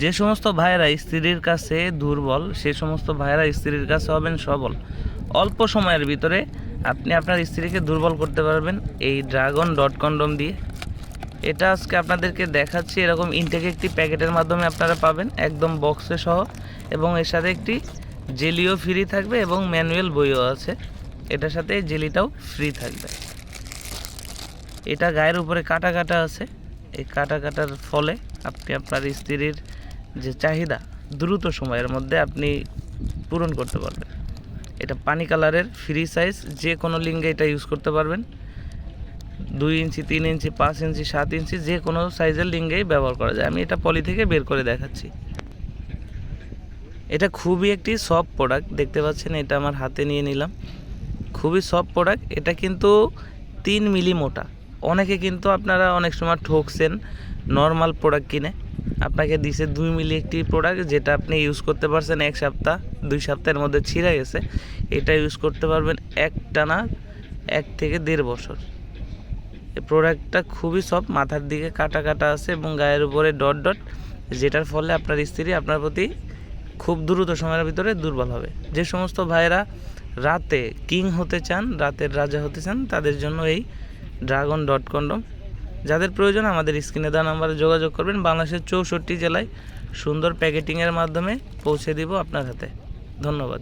যে সমস্ত ভাইয়েরা স্ত্রীর কাছে দুর্বল, সে সমস্ত ভাইয়েরা স্ত্রীর কাছে হবেন সবল। অল্প সময়ের ভিতরে আপনি আপনার স্ত্রীকে দুর্বল করতে পারবেন এই ড্রাগন ডট কন্ডম দিয়ে। এটা আজকে আপনাদেরকে দেখাচ্ছি, এরকম ইনটেক একটি প্যাকেটের মাধ্যমে আপনারা পাবেন, একদম বক্সে সহ। এবং এর সাথে একটি জেলিও ফ্রি থাকবে এবং ম্যানুয়াল বইও আছে। এটার সাথে জেলিটাও ফ্রি থাকবে। এটা গায়ের উপরে কাটা কাটা আছে। এই কাটা কাটার ফলে আপনি আপনার স্ত্রীর যে চাহিদা দ্রুত সময়ের মধ্যে আপনি পূরণ করতে পারবেন। এটা পানি কালারের ফ্রি সাইজ যে কোনো লিঙ্গে এটা ইউজ করতে পারবেন। দুই ইঞ্চি, তিন ইঞ্চি, পাঁচ ইঞ্চি, সাত ইঞ্চি, যে কোনো সাইজের লিঙ্গেই ব্যবহার করা যায়। আমি এটা পলি থেকে বের করে দেখাচ্ছি। এটা খুবই একটি সফট প্রোডাক্ট দেখতে পাচ্ছেন, এটা আমার হাতে নিয়ে নিলাম। খুবই সফট প্রোডাক্ট এটা কিন্তু তিন মিলি মোটা। অনেকে কিন্তু আপনারা অনেক সময় ঠকছেন নর্মাল প্রোডাক্ট কিনে। আপনাকে দিছে দুই মিলি একটি প্রোডাক্ট যেটা আপনি ইউজ করতে পারছেন এক সপ্তাহ, দুই সপ্তাহের মধ্যে ছিঁড়ে গেছে। এটা ইউজ করতে পারবেন এক টানা এক থেকে দেড় বছর। এই প্রোডাক্টটা খুবই সব মাথার দিকে কাটা কাটা আছে এবং গায়ের উপরে ডট ডট যেটার ফলে আপনার স্ত্রী আপনার প্রতি খুব দ্রুত সময়ের ভিতরে দুর্বল হবে। যে সমস্ত ভাইয়েরা রাতে কিং হতে চান, রাতের রাজা হতে চান, তাদের জন্য এই ড্রাগন ডট কন্ডম যাদের প্রয়োজন আমাদের স্ক্রিনে দেওয়া নাম্বারে যোগাযোগ করবেন। বাংলাদেশের চৌষট্টি জেলায় সুন্দর প্যাকেটিংয়ের মাধ্যমে পৌঁছে দিব আপনার হাতে। ধন্যবাদ।